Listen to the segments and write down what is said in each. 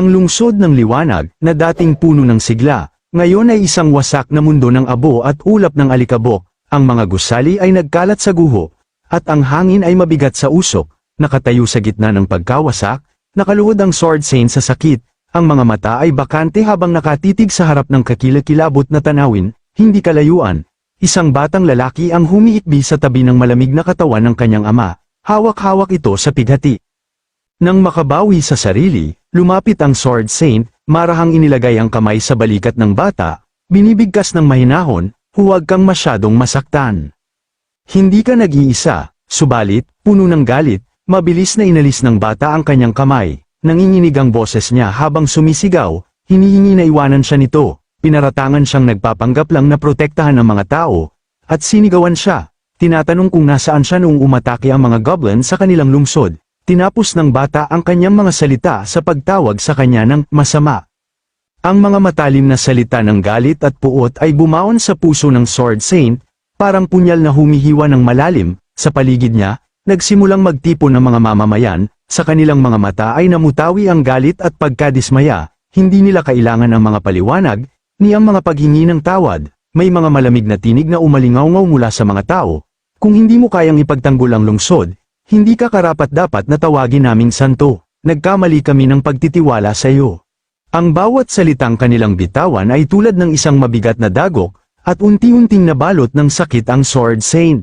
Ang lungsod ng liwanag, na dating puno ng sigla, ngayon ay isang wasak na mundo ng abo at ulap ng alikabok, ang mga gusali ay nagkalat sa guho, at ang hangin ay mabigat sa usok, nakatayo sa gitna ng pagkawasak, nakaluhod ang sword saint sa sakit, ang mga mata ay bakante habang nakatitig sa harap ng kakilakilabot na tanawin, hindi kalayuan. Isang batang lalaki ang humiikbi sa tabi ng malamig na katawan ng kanyang ama, hawak-hawak ito sa pighati. Nang makabawi sa sarili, lumapit ang Sword Saint, marahang inilagay ang kamay sa balikat ng bata, binibigkas ng mahinahon, huwag kang masyadong masaktan. Hindi ka nag-iisa, subalit, puno ng galit, mabilis na inalis ng bata ang kanyang kamay, nanginginig ang boses niya habang sumisigaw, hinihingi na iwanan siya nito, pinaratangan siyang nagpapanggap lang na protektahan ng mga tao, at sinigawan siya, tinatanong kung nasaan siya noong umatake ang mga goblin sa kanilang lungsod, tinapos ng bata ang kanyang mga salita sa pagtawag sa kanya ng masama. Ang mga matalim na salita ng galit at puot ay bumaon sa puso ng Sword Saint, parang punyal na humihiwa ng malalim, sa paligid niya, nagsimulang magtipon ng mga mamamayan, sa kanilang mga mata ay namutawi ang galit at pagkadismaya, hindi nila kailangan ang mga paliwanag, ni ang mga paghingi ng tawad, may mga malamig na tinig na umalingaw mula sa mga tao, kung hindi mo kayang ipagtanggol ang lungsod, hindi ka karapat dapat na tawagin naming santo, nagkamali kami ng pagtitiwala sa iyo. Ang bawat salitang kanilang bitawan ay tulad ng isang mabigat na dagok, at unti-unting nabalot ng sakit ang Sword Saint.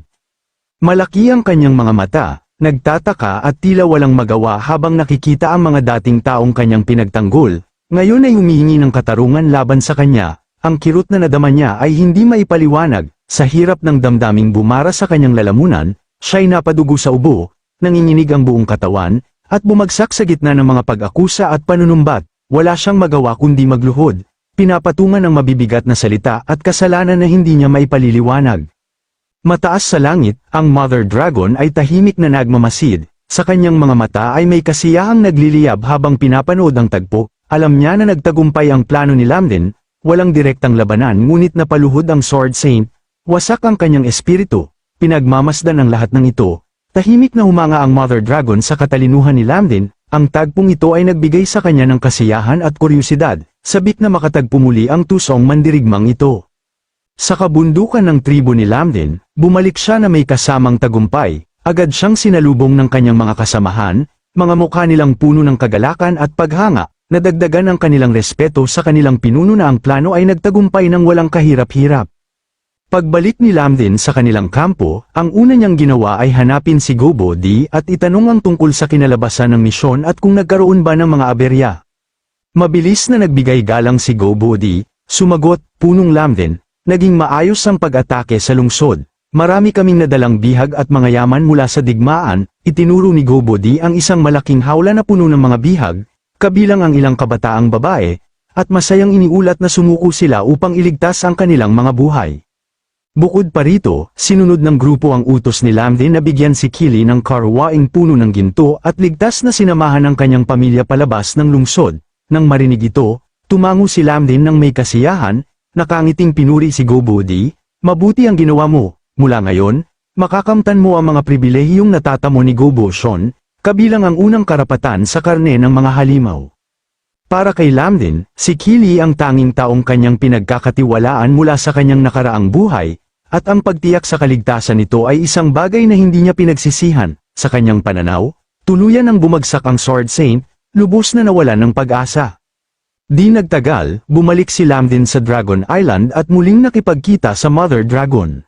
Malaki ang kanyang mga mata, nagtataka at tila walang magawa habang nakikita ang mga dating taong kanyang pinagtanggol, ngayon ay humihingi ng katarungan laban sa kanya, ang kirot na nadama niya ay hindi maipaliwanag, sa hirap ng damdaming bumara sa kanyang lalamunan, siya'y napadugo sa ubo, nanginginig ang buong katawan, at bumagsak sa gitna ng mga pag-akusa at panunumbat, wala siyang magawa kundi magluhod, pinapatungan ng mabibigat na salita at kasalanan na hindi niya maipaliliwanag. Mataas sa langit, ang Mother Dragon ay tahimik na nagmamasid, sa kanyang mga mata ay may kasiyahang nagliliyab habang pinapanood ang tagpo, alam niya na nagtagumpay ang plano ni Lamden, walang direktang labanan ngunit napaluhod ang Sword Saint, wasak ang kanyang espiritu, pinagmamasdan ang lahat ng ito, tahimik na humanga ang Mother Dragon sa katalinuhan ni Lamden, ang tagpong ito ay nagbigay sa kanya ng kasiyahan at kuryusidad, sabik na makatagpo muli ang tusong mandirigmang ito. Sa kabundukan ng tribo ni Lamden, bumalik siya na may kasamang tagumpay, agad siyang sinalubong ng kanyang mga kasamahan, mga mukha nilang puno ng kagalakan at paghanga, nadagdagan ang kanilang respeto sa kanilang pinuno na ang plano ay nagtagumpay ng walang kahirap-hirap. Pagbalik ni Lamden sa kanilang kampo, ang una niyang ginawa ay hanapin si Gobo D at itanong ang tungkol sa kinalabasan ng misyon at kung nagkaroon ba ng mga aberya. Mabilis na nagbigay galang si Gobo D, sumagot, punong Lamden, naging maayos ang pag-atake sa lungsod. Marami kaming nadalang bihag at mga yaman mula sa digmaan, itinuro ni Gobodi ang isang malaking hawla na puno ng mga bihag, kabilang ang ilang kabataang babae, at masayang iniulat na sumuko sila upang iligtas ang kanilang mga buhay. Bukod pa rito, sinunod ng grupo ang utos ni Lamde na bigyan si Kili ng karwaing puno ng ginto at ligtas na sinamahan ang kanyang pamilya palabas ng lungsod. Nang marinig ito, tumango si Lamde ng may kasiyahan, nakangiting pinuri si Gobodi, mabuti ang ginawa mo, mula ngayon, makakamtan mo ang mga pribilehiyong natatamo ni Gobo Sean, kabilang ang unang karapatan sa karne ng mga halimaw. Para kay Lamden, si Kili ang tanging taong kanyang pinagkakatiwalaan mula sa kanyang nakaraang buhay, at ang pagtiyak sa kaligtasan nito ay isang bagay na hindi niya pinagsisihan, sa kanyang pananaw, tuluyan ang bumagsak ang Sword Saint, lubos na nawalan ng pag-asa. Di nagtagal, bumalik si Lamden sa Dragon Island at muling nakipagkita sa Mother Dragon.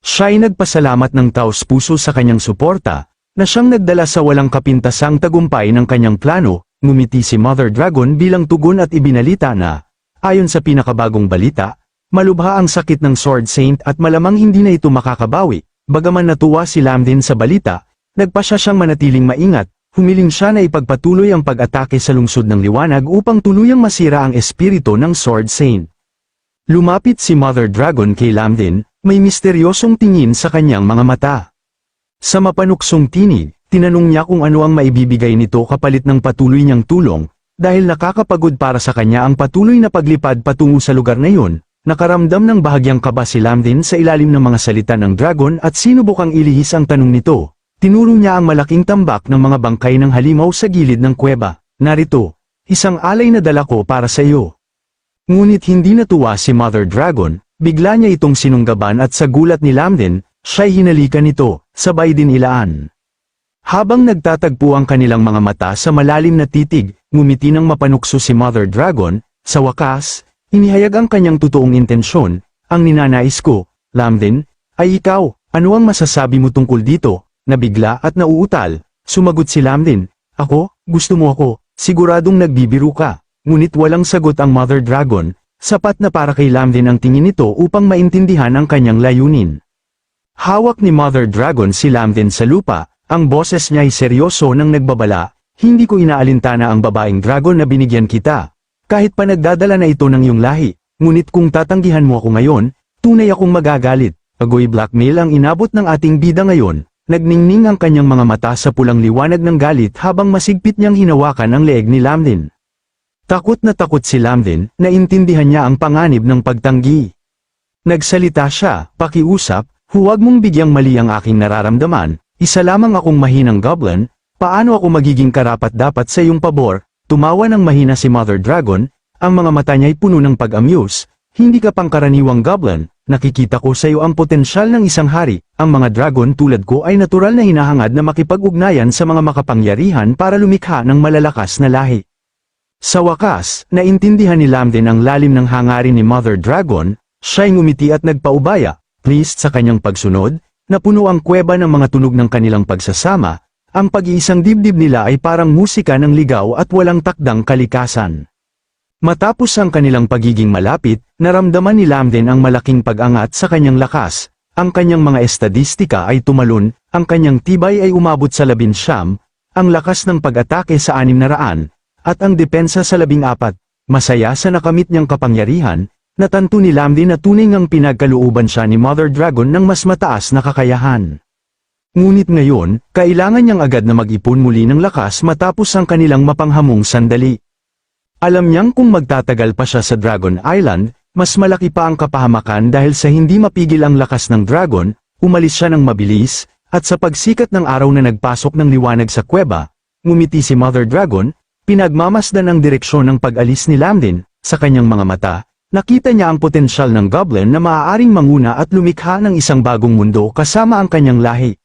Siya'y nagpasalamat ng taos puso sa kanyang suporta, na siyang nagdala sa walang kapintasang tagumpay ng kanyang plano, ngumiti si Mother Dragon bilang tugon at ibinalita na, ayon sa pinakabagong balita, malubha ang sakit ng Sword Saint at malamang hindi na ito makakabawi, bagaman natuwa si Lamden sa balita, nagpasya siyang manatiling maingat, humiling siya na ipagpatuloy ang pag-atake sa lungsod ng liwanag upang tuluyang masira ang espiritu ng Sword Saint. Lumapit si Mother Dragon kay Lamden, may misteryosong tingin sa kanyang mga mata. Sa mapanuksong tinig, tinanong niya kung ano ang maibibigay nito kapalit ng patuloy niyang tulong, dahil nakakapagod para sa kanya ang patuloy na paglipad patungo sa lugar na yun, nakaramdam ng bahagyang kaba si Lamden sa ilalim ng mga salita ng dragon at sinubukang ilihis ang tanong nito. Tinuro niya ang malaking tambak ng mga bangkay ng halimaw sa gilid ng kuweba. Narito, isang alay na dala ko para sa iyo. Ngunit hindi natuwa si Mother Dragon, bigla niya itong sinunggaban at sa gulat ni Lamden, siya'y hinalikan nito, sabay din ilaan. Habang nagtatagpo ang kanilang mga mata sa malalim na titig, ngumiti ng mapanukso si Mother Dragon, sa wakas, inihayag ang kanyang totoong intensyon, ang ninanais ko, Lamden, ay ikaw, ano ang masasabi mo tungkol dito, nabigla at nauutal, sumagot si Lamden, ako, gusto mo ako, siguradong nagbibiro ka, ngunit walang sagot ang Mother Dragon, sapat na para kay Lamden ang tingin nito upang maintindihan ang kanyang layunin. Hawak ni Mother Dragon si Lamden sa lupa, ang boses niya ay seryoso nang nagbabala, hindi ko inaalintana ang babaeng dragon na binigyan kita. Kahit pa nagdadala na ito ng iyong lahi, ngunit kung tatanggihan mo ako ngayon, tunay akong magagalit. Agoy blackmail ang inabot ng ating bida ngayon, nagningning ang kanyang mga mata sa pulang liwanag ng galit habang masigpit niyang hinawakan ang leeg ni Lamdin. Takot na takot si Lamdin, naintindihan niya ang panganib ng pagtanggi. Nagsalita siya, pakiusap, huwag mong bigyang mali ang aking nararamdaman, isa lamang akong mahinang goblin, paano ako magiging karapat-dapat sa iyong pabor, tumawa ng mahina si Mother Dragon, ang mga mata niya'y puno ng pag-amuse, hindi ka pangkaraniwang goblin, nakikita ko sa iyo ang potensyal ng isang hari, ang mga dragon tulad ko ay natural na hinahangad na makipag-ugnayan sa mga makapangyarihan para lumikha ng malalakas na lahi. Sa wakas, naintindihan ni Lamden ang lalim ng hangarin ni Mother Dragon, siya'y ngumiti at nagpaubaya, pleased sa kanyang pagsunod, Napuno ang kuweba ng mga tunog ng kanilang pagsasama, ang pag-iisang dibdib nila ay parang musika ng ligaw at walang takdang kalikasan. Matapos ang kanilang pagiging malapit, naramdaman ni Lamden ang malaking pag-angat sa kanyang lakas, ang kanyang mga estadistika ay tumalon, ang kanyang tibay ay umabot sa labinsyam, ang lakas ng pag-atake sa anim na raan, at ang depensa sa labing apat, masaya sa nakamit niyang kapangyarihan, Natanto ni Lamdi na tunay ngang pinagkalooban siya ni Mother Dragon ng mas mataas na kakayahan. Ngunit ngayon, kailangan niyang agad na mag-ipon muli ng lakas matapos ang kanilang mapanghamong sandali. Alam niyang kung magtatagal pa siya sa Dragon Island, mas malaki pa ang kapahamakan dahil sa hindi mapigil ang lakas ng dragon, umalis siya ng mabilis, at sa pagsikat ng araw na nagpasok ng liwanag sa kuweba, ngumiti si Mother Dragon, pinagmamasdan ang direksyon ng pag-alis ni Lamdin, sa kanyang mga mata, Nakita niya ang potensyal ng goblin na maaaring manguna at lumikha ng isang bagong mundo kasama ang kanyang lahi.